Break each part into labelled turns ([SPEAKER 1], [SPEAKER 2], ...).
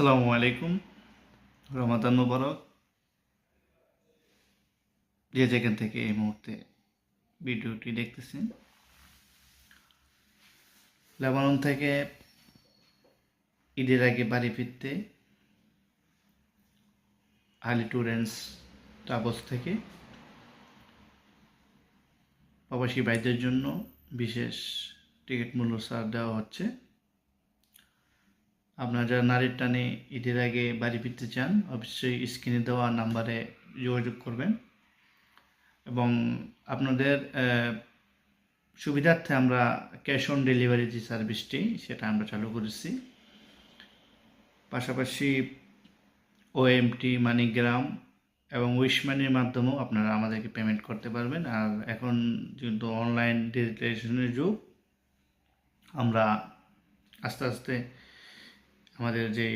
[SPEAKER 1] আসসালামু আলাইকুম। রমাদান মুবারক। যে যেখান থেকে এই মুহূর্তে ভিডিওটি দেখতেছেন, লেবানন থেকে ঈদের আগে বাড়ি ফিরতে আলি ট্যুরেন্স ট্রাভেলস থেকে প্রবাসী ভাইদের জন্য বিশেষ টিকিট মূল্য ছাড় দেওয়া হচ্ছে। আপনারা যারা নারীর টানে ঈদের আগে বাড়ি ফিরতে চান, অবশ্যই স্ক্রিনে দেওয়া নাম্বারে যোগাযোগ করবেন। এবং আপনাদের সুবিধার্থে আমরা ক্যাশ অন ডেলিভারি যে সার্ভিসটি সেটা আমরা চালু করেছি। পাশাপাশি ওএমটি মানিগ্রাম এবং উইশ মানির মাধ্যমেও আপনারা আমাদেরকে পেমেন্ট করতে পারবেন। আর এখন যেহেতু অনলাইন ডিজিটালাইজেশনের যুগ, আমরা আস্তে আস্তে আমাদের যে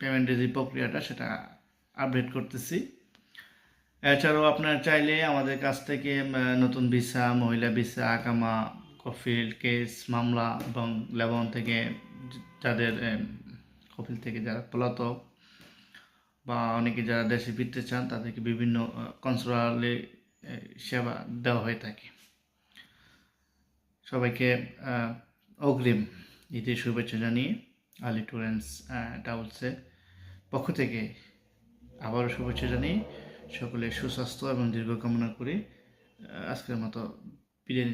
[SPEAKER 1] পেমেন্টের যে প্রক্রিয়াটা সেটা আপডেট করতেছি। এছাড়াও আপনারা চাইলে আমাদের কাছ থেকে নতুন ভিসা মহিলা ভিসা আকামা কফিল কেস, মামলা এবং লেবন থেকে যাদের কফিল থেকে যারা পলাতক বা অনেকে যারা দেশে ফিরতে চান, তাদেরকে বিভিন্ন কনসুলারে সেবা দেওয়া হয়ে থাকে। সবাইকে অগ্রিম ঈদের শুভেচ্ছা জানিয়ে আলি ট্যুরেন্স ট্রাভেলসের পক্ষ থেকে আবারও শুভেচ্ছা জানিয়ে সকলে সুস্বাস্থ্য এবং দীর্ঘ কামনা করে আজকের মতো বিদায়